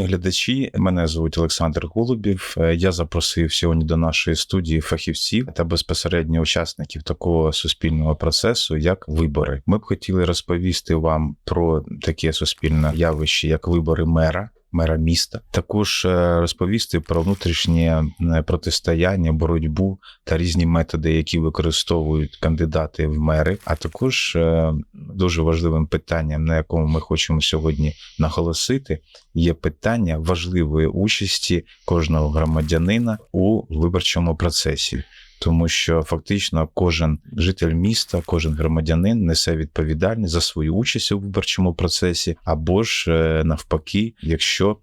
Шановні глядачі, мене звуть Олександр Голубів. Е, Я запросив сьогодні до нашої студії фахівців та безпосередньо учасників такого суспільного процесу, як вибори. Ми б хотіли розповісти вам про таке суспільне явище, як вибори мера. Мера міста також е, розповісти про внутрішнє е, протистояння, боротьбу та різні методи, які використовують кандидати в мери. А також е, дуже важливим питанням, на якому ми хочемо сьогодні наголосити, є питання важливої участі кожного громадянина у виборчому процесі. Тому що фактично кожен житель міста, кожен громадянин несе відповідальність за свою участь у виборчому процесі, або ж е, навпаки, якщо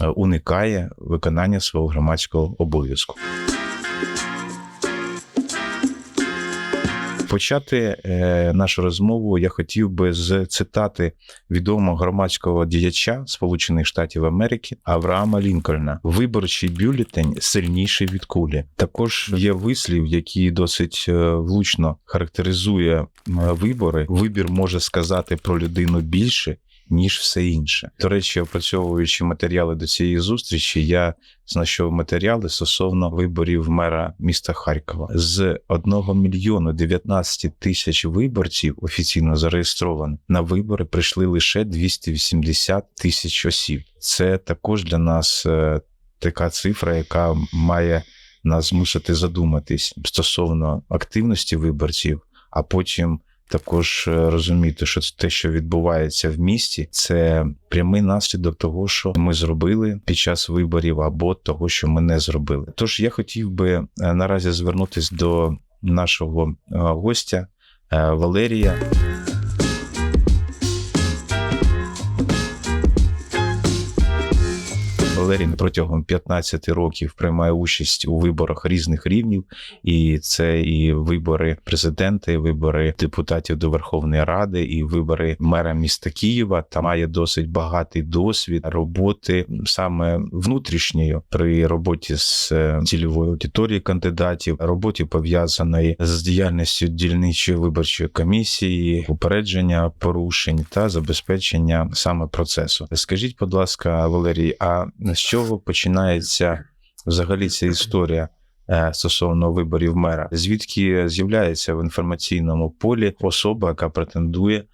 е, уникає виконання свого громадського обов'язку. Почати е, нашу розмову я хотів би з цитати відомого громадського діяча Сполучених Штатів Америки Авраама Лінкольна. Виборчий бюлетень сильніший від кулі. Також є вислів, який досить е, влучно характеризує вибори. Вибір може сказати про людину більше. Ніж все інше. До речі, опрацьовуючи матеріали до цієї зустрічі, я знайшов матеріали стосовно виборів мера міста Харкова. З 1 мільйону 19 тисяч виборців офіційно зареєстрованих на вибори прийшли лише 280 тисяч осіб. Це також для нас е, така цифра, яка має нас змусити задуматись стосовно активності виборців, а потім. Також е, розуміти, що те, що відбувається в місті, це прямий наслідок того, що ми зробили під час виборів, або того, що ми не зробили. Тож я хотів би е, наразі звернутися до нашого е, гостя Валерія. Валерій протягом 15 років приймає участь у виборах різних рівнів, і це і вибори президента, і вибори депутатів до Верховної Ради, і вибори мера міста Києва. Та має досить багатий досвід роботи саме внутрішньої при роботі з е, цільовою аудиторією кандидатів, роботі пов'язаної з діяльністю дільничої виборчої комісії, упередження порушень та забезпечення саме процесу. Скажіть, будь ласка, Валерій, а з чого починається взагалі ця історія? е, Стосовно виборів мера, звідки з'являється в інформаційному полі особа, яка претендує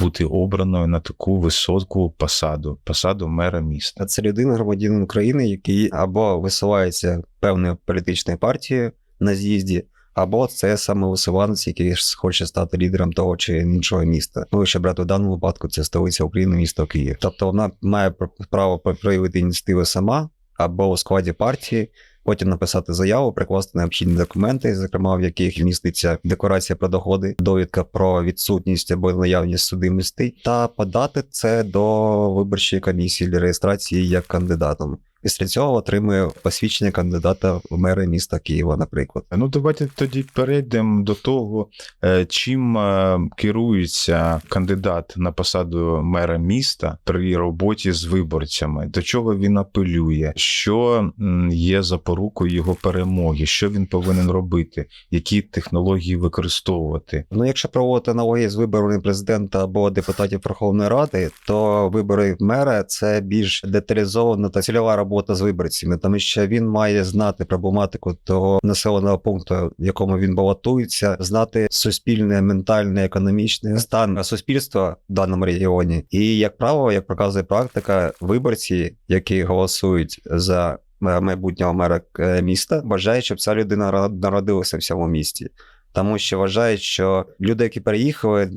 бути обраною на таку високу посаду, посаду мера міста. Це людина, громадянин України, який або висувається певною політичною партією на з'їзді, або це самовисуванець, який ж хоче стати лідером того чи іншого міста. Ну, якщо брати в даному випадку, це столиця України, місто Київ. Тобто вона має пр- право проявити ініціативу сама або у складі партії. Потім написати заяву, прикласти необхідні документи, зокрема в яких міститься декларація про доходи, довідка про відсутність або наявність судимості, та подати це до виборчої комісії для реєстрації як кандидатом. Після цього отримує посвідчення кандидата в мери міста Києва, наприклад. Ну, давайте тоді перейдемо до того, е, чим е, керується кандидат на посаду мера міста при роботі з виборцями, до чого він апелює, що є запорукою його перемоги, що він повинен робити, які технології використовувати. Ну, якщо проводити аналогії з виборами президента або депутатів Верховної Ради, то вибори мера це більш деталізована та цільова робота з виборцями, тому що він має знати проблематику того населеного пункту, в якому він балотується, знати суспільне, ментальне, економічне стан суспільства в даному регіоні. І як правило, як показує практика, виборці, які голосують за е, майбутнього мера е, міста, бажають, щоб ця людина народилася в цьому місті тому що вважають, що люди, які переїхали,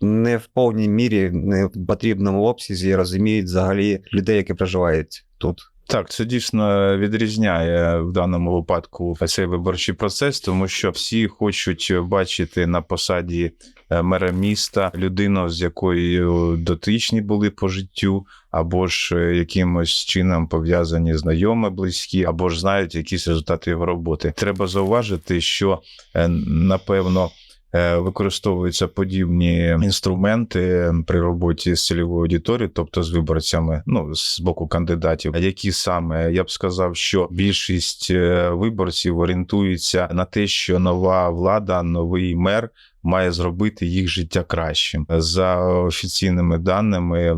не в повній мірі, не в потрібному обсязі розуміють взагалі людей, які проживають тут. Так, це дійсно відрізняє в даному випадку цей виборчий процес, тому що всі хочуть бачити на посаді е, мера міста людину, з якою дотичні були по життю, або ж е, якимось чином пов'язані знайомі, близькі, або ж знають якісь результати його роботи. Треба зауважити, що е, напевно. Е, використовуються подібні інструменти при роботі з цільовою аудиторією, тобто з виборцями, ну з боку кандидатів, які саме я б сказав, що більшість е, виборців орієнтуються на те, що нова влада, новий мер. Має зробити їх життя кращим за офіційними даними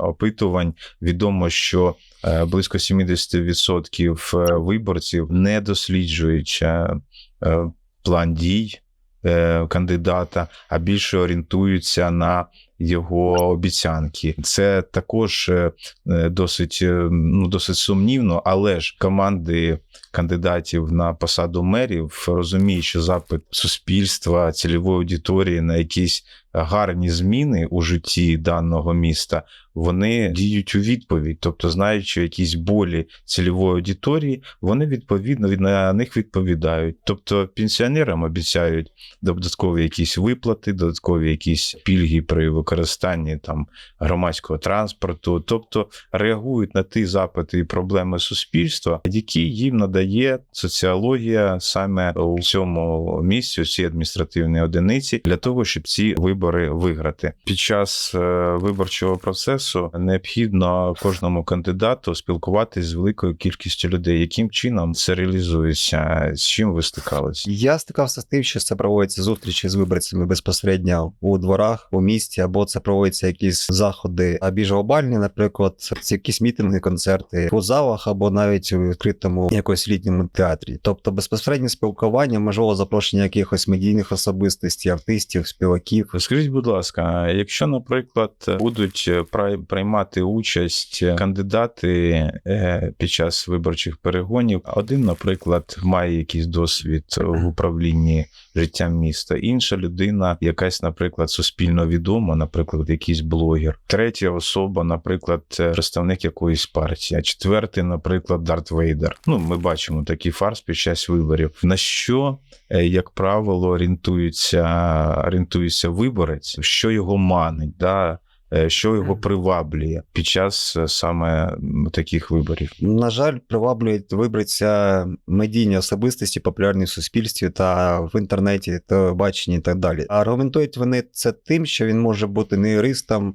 опитувань. Відомо, що е, близько 70% е, виборців не досліджують план дій кандидата, а більше орієнтуються на його обіцянки. Це також е, е, досить, е, ну, досить сумнівно, але ж команди кандидатів на посаду мерів розуміють, що запит суспільства, цільової аудиторії на якісь гарні зміни у житті даного міста, вони діють у відповідь, тобто, знаючи якісь болі цільової аудиторії, вони відповідно від на них відповідають. Тобто пенсіонерам обіцяють додаткові якісь виплати, додаткові якісь пільги при використанні там громадського транспорту, тобто реагують на ті запити і проблеми суспільства, які їм надає соціологія саме у цьому місці, у цій адміністративній одиниці, для того, щоб ці вибори виграти. Під час е, виборчого процесу необхідно кожному кандидату спілкуватись з великою кількістю людей. Яким чином це реалізується? З чим ви стикалися? Я стикався з тим, що це проводяться зустрічі з виборцями безпосередньо у дворах, у місті, або це проводяться якісь заходи більш глобальні, наприклад, це якісь мітинги, концерти у залах або навіть у відкритому якось літньому театрі. Тобто безпосереднє спілкування, можливо, запрошення якихось медійних особистостей, артистів, співаків. Скажіть, будь ласка, якщо, наприклад, будуть приймати участь кандидати е, під час виборчих перегонів, один, наприклад, має якийсь досвід в управлінні життям міста, інша людина, якась, наприклад, суспільно відома, наприклад, якийсь блогер, третя особа, наприклад, представник якоїсь партії, а четвертий, наприклад, Дарт Вейдер. Ну, ми бачимо такий фарс під час виборів. На що, е, як правило, орієнтується, орієнтується виборець, що його манить, да? е, що його приваблює під час е, саме таких виборів. На жаль, приваблюють виборця медійні особистості, популярні в суспільстві та в інтернеті, телебаченні і так далі. Аргументують вони це тим, що він може бути не юристом,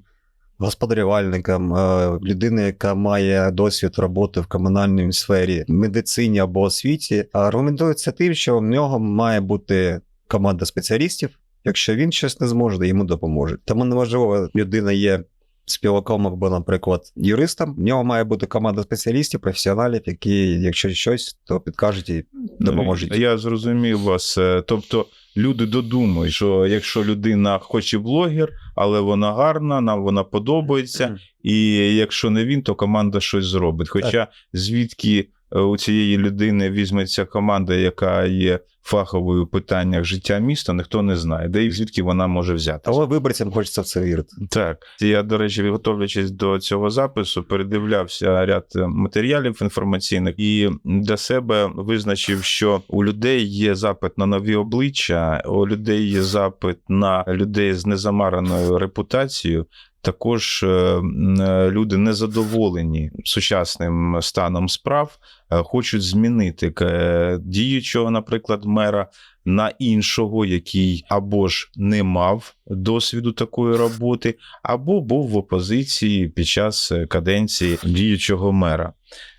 господарювальником, е, людиною, яка має досвід роботи в комунальній сфері, медицині або освіті. А аргументують це тим, що в нього має бути команда спеціалістів. Якщо він щось не зможе, йому допоможуть. Тому неможливо, людина є співаком або, наприклад, юристом. В нього має бути команда спеціалістів, професіоналів, які, якщо щось, то підкажуть і допоможуть. Я зрозумів вас. Е, Тобто люди додумують, що якщо людина хоч і блогер, але вона гарна, нам вона подобається, і якщо не він, то команда щось зробить. Хоча звідки у цієї людини візьметься команда, яка є фаховою в питаннях життя міста, ніхто не знає, де і звідки вона може взяти. Але виборцям хочеться в це вірити. Так, я, до речі, готовлячись до цього запису, передивлявся ряд е, матеріалів інформаційних і для себе визначив, що у людей є запит на нові обличчя, у людей є запит на людей з незамараною репутацією. Також е, е, люди незадоволені сучасним станом справ, хочуть змінити е, діючого, наприклад, мера на іншого, який або ж не мав досвіду такої роботи, або був в опозиції під час е, каденції діючого мера.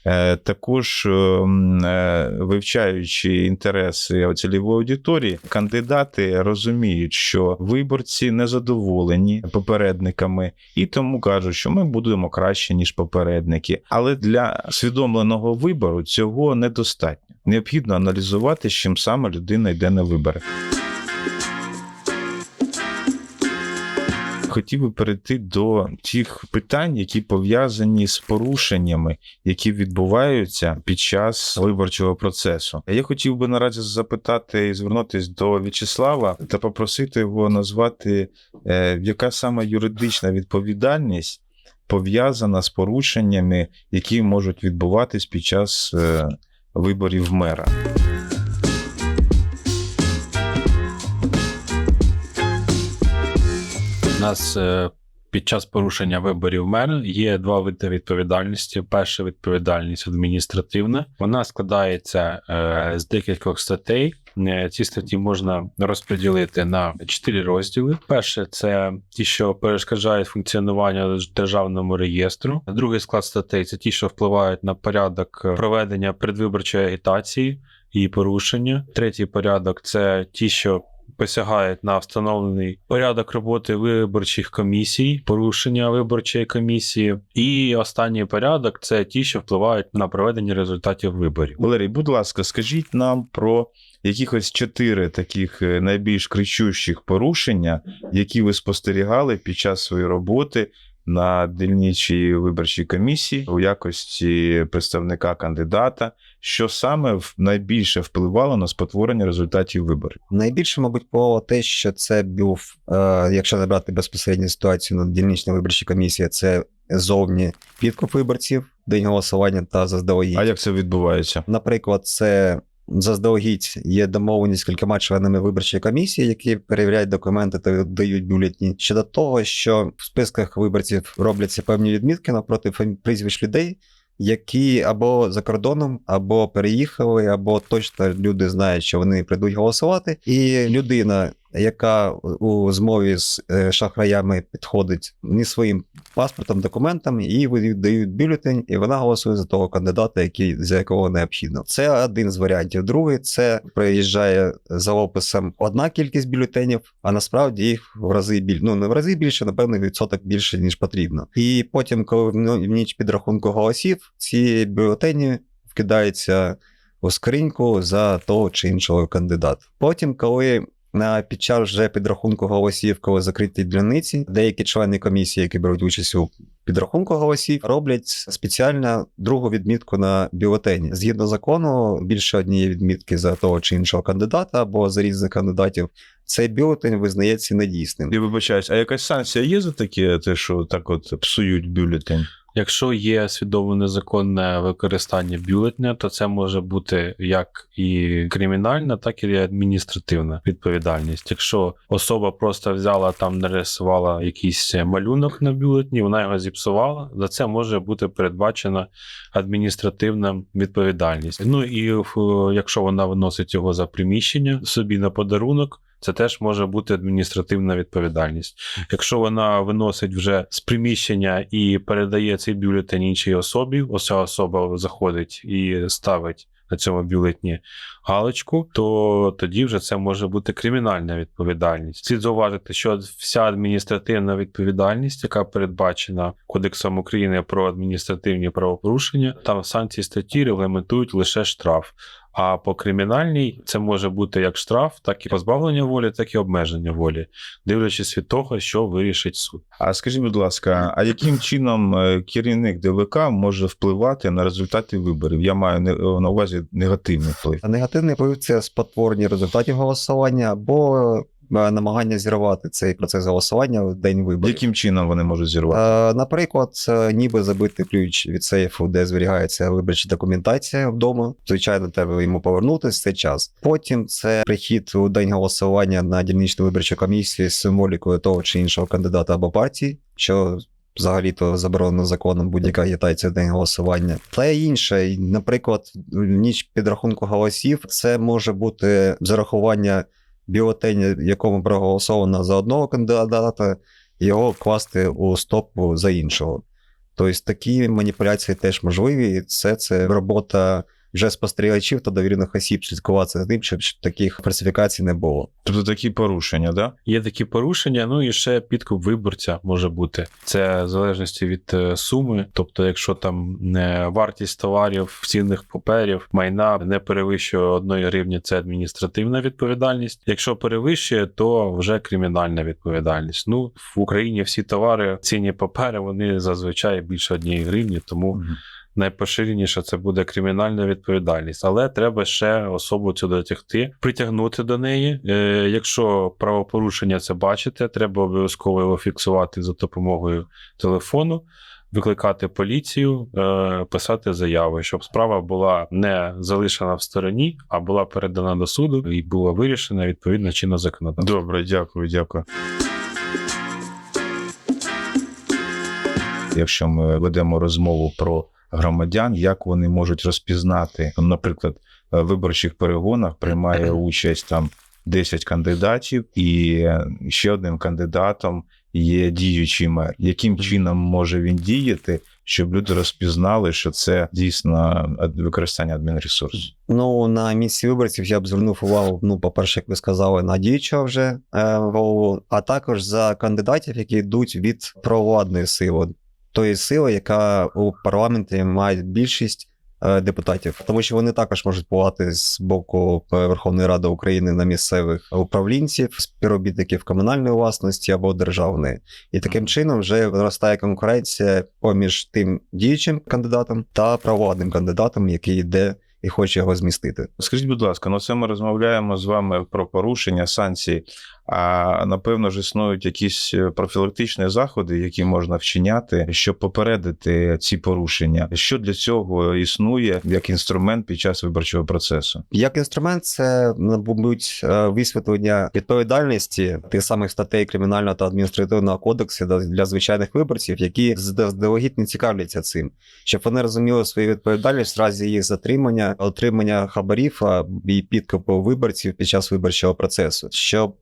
Е, Також е, е, вивчаючи інтереси цільової аудиторії, кандидати розуміють, що виборці незадоволені попередниками, і тому кажуть, що ми будемо краще ніж попередники. Але для свідомленого вибору цього недостатньо. Необхідно аналізувати, з чим саме людина йде на вибори. Хотів би перейти до тих питань, які пов'язані з порушеннями, які відбуваються під час виборчого процесу. Я хотів би наразі запитати і звернутися до В'ячеслава та попросити його назвати, е, яка саме юридична відповідальність пов'язана з порушеннями, які можуть відбуватись під час е, виборів мера. У нас е, під час порушення виборів мера є два види відповідальності. Перша відповідальність адміністративна. Вона складається е, з декількох статей. Е, Ці статті можна розподілити на чотири розділи. Перше це ті, що перешкоджають функціонуванню державному реєстру. Другий склад статей це ті, що впливають на порядок проведення предвиборчої агітації і порушення. Третій порядок це ті, що посягають на встановлений порядок роботи виборчих комісій, порушення виборчої комісії. І останній порядок це ті, що впливають на проведення результатів виборів. Валерій, будь ласка, скажіть нам про якихось чотири таких е, найбільш кричущих порушення, які ви спостерігали під час своєї роботи на дільничій виборчій комісії у якості представника кандидата, що саме найбільше впливало на спотворення результатів виборів. Найбільше, мабуть, було те, що це був, е, якщо не брати безпосередню ситуацію на дільничній виборчій комісії, це зовні підкуп виборців, день голосування та заздалегідь. А як це відбувається? Наприклад, це заздалегідь є домовленість з кількома членами виборчої комісії, які перевіряють документи та дають бюлетні щодо того, що в списках виборців робляться певні відмітки напроти фам- прізвищ людей, які або за кордоном, або переїхали, або точно люди знають, що вони прийдуть голосувати. І людина, яка у змові з е, шахраями підходить не своїм паспортом, документами, і вони дають бюлетень, і вона голосує за того кандидата, який за якого необхідно. Це один з варіантів. Другий це приїжджає за описом одна кількість бюлетенів, а насправді їх в рази більше. Ну не в рази більше, напевно, відсоток більше ніж потрібно. І потім, коли в ніч підрахунку голосів, ці бюлетені вкидаються у скриньку за того чи іншого кандидата. Потім, коли на під час вже підрахунку голосів, коли закриті дільниці, деякі члени комісії, які беруть участь у підрахунку голосів, роблять спеціально другу відмітку на бюлетені. Згідно закону, більше однієї відмітки за того чи іншого кандидата або за різних кандидатів. Цей бюлетень визнається недійсним. Я вибачаюсь, а якась санкція є за таке, те, що так от псують бюлетень? Якщо є свідомо незаконне використання бюлетня, то це може бути як і кримінальна, так і адміністративна відповідальність. Якщо особа просто взяла там, нарисувала якийсь малюнок на бюлетні, вона його зіпсувала, за це може бути передбачена адміністративна відповідальність. Ну і якщо вона виносить його за приміщення собі на подарунок. Це теж може бути адміністративна відповідальність. Якщо вона виносить вже з приміщення і передає цей бюлетень іншій особі, ось особа заходить і ставить на цьому бюлетні галочку, то тоді вже це може бути кримінальна відповідальність. Слід зауважити, що вся адміністративна відповідальність, яка передбачена Кодексом України про адміністративні правопорушення, там санкції статті регламентують лише штраф. А по кримінальній це може бути як штраф, так і позбавлення волі, так і обмеження волі, дивлячись від того, що вирішить суд. А скажіть, будь ласка, а яким чином е, керівник ДВК може впливати на результати виборів? Я маю не- на увазі негативний вплив. А негативний вплив це спотворення результатів голосування або е, намагання зірвати цей процес голосування в день виборів. Яким чином вони можуть зірвати? Е, Наприклад, е, ніби забити ключ від сейфу, де зберігається виборча документація вдома. Звичайно, треба йому повернутися цей час. Потім це прихід у день голосування на дільничну виборчу комісію з символікою того чи іншого кандидата або партії, що взагалі-то заборонено законом будь-яка агітація в день голосування. Та й інше, наприклад, ніч підрахунку голосів це може бути зарахування бюлетеня, в якому проголосовано за одного кандидата, його класти у стопу за іншого. Тобто такі маніпуляції теж можливі, і це, це робота вже спостерігачів та довірених осіб слідкувати за тим, щоб таких фальсифікацій не було. Тобто такі порушення, да? Є такі порушення, ну і ще підкуп виборця може бути. Це в залежності від е, суми. Тобто, якщо там е, вартість товарів, цінних паперів, майна не перевищує одної гривні, це адміністративна відповідальність. Якщо перевищує, то вже кримінальна відповідальність. Ну в Україні всі товари, цінні папери, вони зазвичай більше однієї гривні, тому найпоширеніше це буде кримінальна відповідальність, але треба ще особу цю дотягти, притягнути до неї. Е, якщо правопорушення це бачите, треба обов'язково його фіксувати за допомогою телефону. Викликати поліцію, е, писати заяви, щоб справа була не залишена в стороні, а була передана до суду і була вирішена відповідно чинно законодавство. Добре, дякую, дякую. Якщо ми ведемо розмову про громадян, як вони можуть розпізнати, наприклад, е, виборчих перегонах приймає участь там 10 кандидатів, і ще одним кандидатом є діючий мер. Яким чином може він діяти, щоб люди розпізнали, що це дійсно використання адмінресурсу? Ну, на місці виборців я б звернув увагу, ну, по-перше, як ви сказали, на діючого вже е, голову, а також за кандидатів, які йдуть від провладної сили, тої сили, яка у парламенті має більшість е, депутатів, тому що вони також можуть впливати з боку е, Верховної Ради України на місцевих управлінців, співробітників комунальної власності або державної. І таким чином вже виростає конкуренція поміж тим діючим кандидатом та провладним кандидатом, який йде і хоче його змістити. Скажіть, будь ласка, ну це ми розмовляємо з вами про порушення санкцій. А напевно ж існують якісь е, профілактичні заходи, які можна вчиняти, щоб попередити ці порушення. Що для цього існує як інструмент під час виборчого процесу? Як інструмент, це мабуть е, висвітлення відповідальності тих самих статей кримінального та адміністративного кодексу для- звичайних виборців, які заздалегідь не цікавляться цим, щоб вони розуміли свою відповідальність в разі їх затримання, отримання хабарів і підкупу виборців під час виборчого процесу, щоб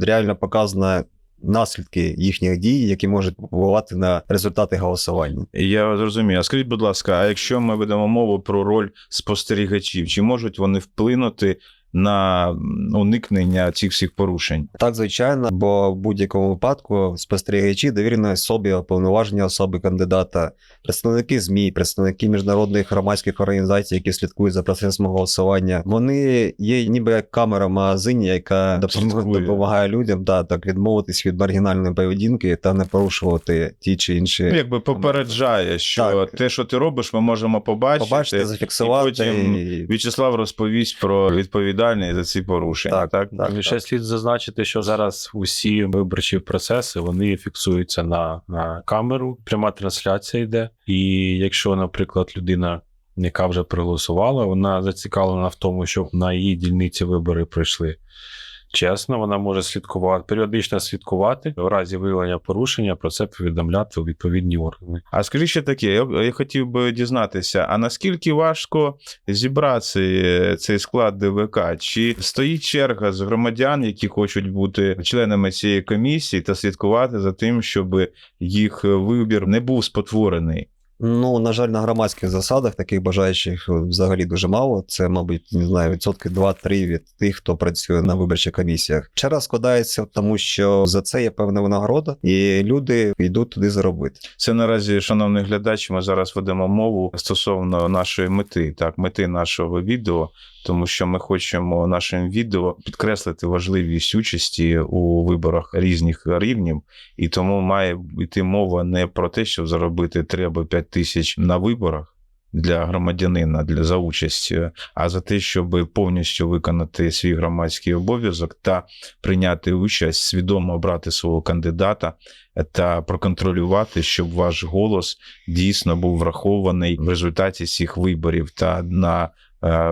реально показано наслідки їхніх дій, які можуть впливати на результати голосування. Я зрозумію. Скажіть, будь ласка, а якщо ми ведемо мову про роль спостерігачів, чи можуть вони вплинути на уникнення цих всіх порушень? Так, звичайно, бо в будь-якому випадку спостерігачі довірені особі, уповноважені особи кандидата, представники ЗМІ, представники міжнародних громадських організацій, які слідкують за процесом голосування. Вони є ніби як камера в магазині, яка допомагає, допомагає людям да, так відмовитись від маргінальної поведінки та не порушувати ті чи інші. Ну, якби попереджає, що Так. те, що ти робиш, ми можемо побачити. Побачити, зафіксувати. і потім і- В'ячеслав розповість про відповідальність за ці порушення. Так, Так, так. І ще слід зазначити, що зараз усі виборчі процеси вони фіксуються на, на камеру, пряма трансляція йде. І якщо, наприклад, людина, яка вже проголосувала, вона зацікавлена в тому, щоб на її дільниці вибори пройшли. Чесно, вона може слідкувати, періодично слідкувати в разі виявлення порушення про це повідомляти у відповідні органи. А скажи ще таке, я, я хотів би дізнатися, а наскільки важко зібрати цей склад ДВК? Чи стоїть черга з громадян, які хочуть бути членами цієї комісії та слідкувати за тим, щоб їх вибір не був спотворений? Ну, на жаль, на громадських засадах таких бажаючих взагалі дуже мало. Це, мабуть, не знаю, відсотки 2-3 від тих, хто працює на виборчих комісіях. Через складається тому, що за це є певна винагорода, і люди йдуть туди заробити. Це наразі, шановний глядач, ми зараз ведемо мову стосовно нашої мети, так, мети нашого відео, тому що ми хочемо нашим відео підкреслити важливість участі у виборах різних рівнів, і тому має йти мова не про те, щоб заробити 3 або 5 тисяч на виборах. Для громадянина для за участь, е, а за те, щоб повністю виконати свій громадський обов'язок та прийняти участь, свідомо обрати свого кандидата та проконтролювати, щоб ваш голос дійсно був врахований в результаті всіх виборів та на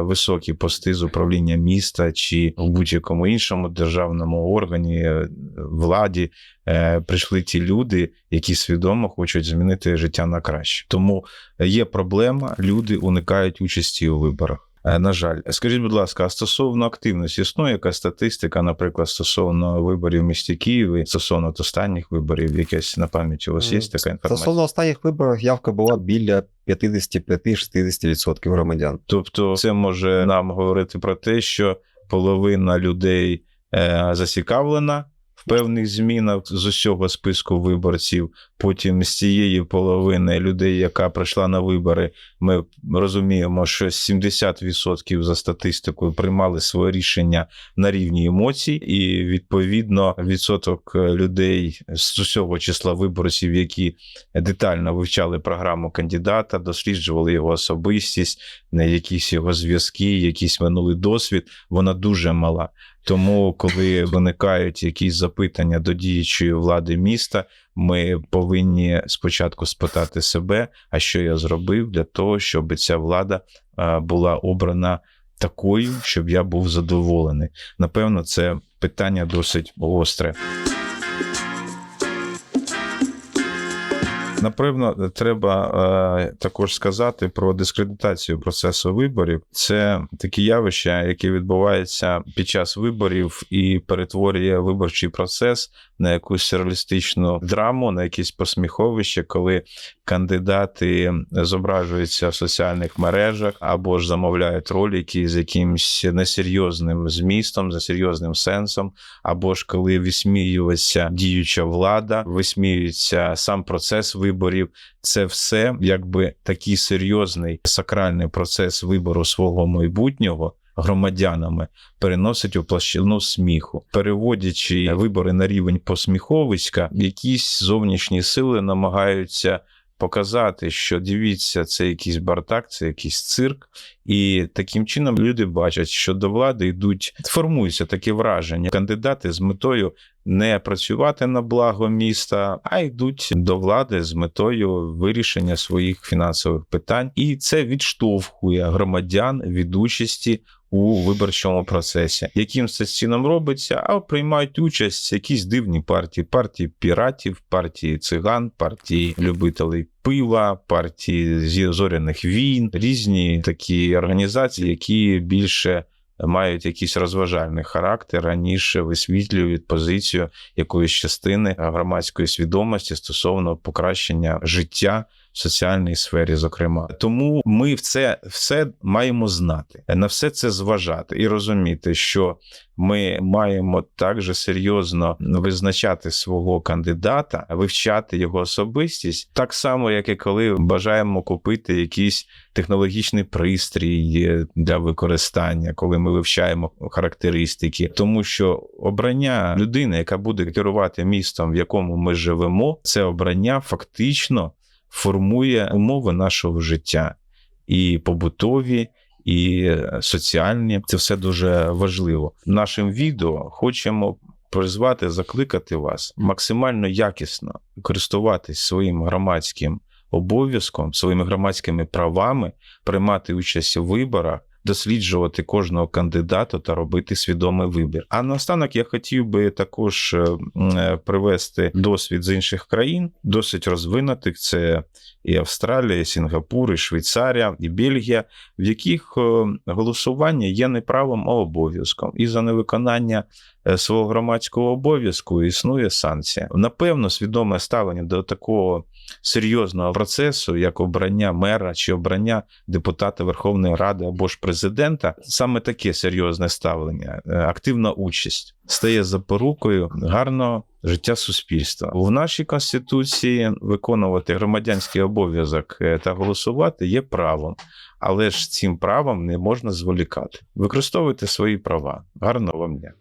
високі пости з управління міста чи в будь-якому іншому державному органі е, владі е, прийшли ті люди, які свідомо хочуть змінити життя на краще. Тому є проблема, люди уникають участі у виборах. Е, На жаль, скажіть, будь ласка, а стосовно активності, існує якась статистика, наприклад, стосовно виборів в місті Києві, стосовно останніх виборів, якась на пам'яті у вас є така інформація? Стосовно останніх виборів явка була біля 55-60% громадян. Тобто, це може нам говорити про те, що половина людей е, зацікавлена певних змінах з усього списку виборців. Потім з цієї половини людей, яка прийшла на вибори, ми розуміємо, що 70% за статистикою приймали своє рішення на рівні емоцій, і відповідно відсоток е, людей з усього числа виборців, які детально вивчали програму кандидата, досліджували його особистість, якісь його зв'язки, якийсь минулий досвід, вона дуже мала. Тому, коли виникають якісь запитання до діючої влади міста, ми повинні спочатку спитати себе, а що я зробив для того, щоб ця влада була обрана такою, щоб я був задоволений. Напевно, це питання досить гостре. Напевно, треба е, також сказати про дискредитацію процесу виборів. Це такі явища, які відбуваються під час виборів і перетворює виборчий процес на якусь сюрреалістичну драму, на якесь посміховище, коли кандидати зображуються в соціальних мережах або ж замовляють ролики з якимось несерйозним змістом, за серйозним сенсом, або ж коли висміюється діюча влада, висміюється сам процес виборів. Це все якби такий серйозний сакральний процес вибору свого майбутнього. Громадянами переносить у площину сміху, переводячи вибори на рівень посміховиська, якісь зовнішні сили намагаються показати, що дивіться, це якийсь бардак, це якийсь цирк, і таким чином люди бачать, що до влади йдуть, формується таке враження. Кандидати з метою не працювати на благо міста, а йдуть до влади з метою вирішення своїх фінансових питань, і це відштовхує громадян від участі. У виборчому процесі, яким це чином робиться, а приймають участь якісь дивні партії: партії піратів, партії циган, партії любителей пива, партії зі- зоряних війн, різні такі організації, які більше мають якийсь розважальний характер, аніж висвітлюють позицію якоїсь частини громадської свідомості стосовно покращення життя соціальній сфері, зокрема. Тому ми в це все маємо знати, на все це зважати і розуміти, що ми маємо також серйозно визначати свого кандидата, вивчати його особистість, так само, як і коли бажаємо купити якийсь технологічний пристрій для використання, коли ми вивчаємо характеристики, тому що обрання людини, яка буде керувати містом, в якому ми живемо, це обрання фактично формує умови нашого життя і побутові. І соціальні це все дуже важливо. Нашим відео хочемо призвати, закликати вас максимально якісно користуватись своїм громадським обов'язком, своїми громадськими правами, приймати участь у виборах, досліджувати кожного кандидата та робити свідомий вибір. А наостанок я хотів би також е, е, привести досвід з інших країн, досить розвинутих. Це і Австралія, і Сінгапур, і Швейцарія, і Бельгія, в яких е, голосування є не правом, а обов'язком. І за невиконання свого громадського обов'язку існує санкція. Напевно, свідоме ставлення до такого серйозного процесу, як обрання мера чи обрання депутата Верховної Ради або ж президента, саме таке серйозне ставлення, е, активна участь стає запорукою гарного життя суспільства. В нашій конституції виконувати громадянський обов'язок е, та голосувати є правом, але ж цим правом не можна зволікати. Використовуйте свої права. Гарного вам дня.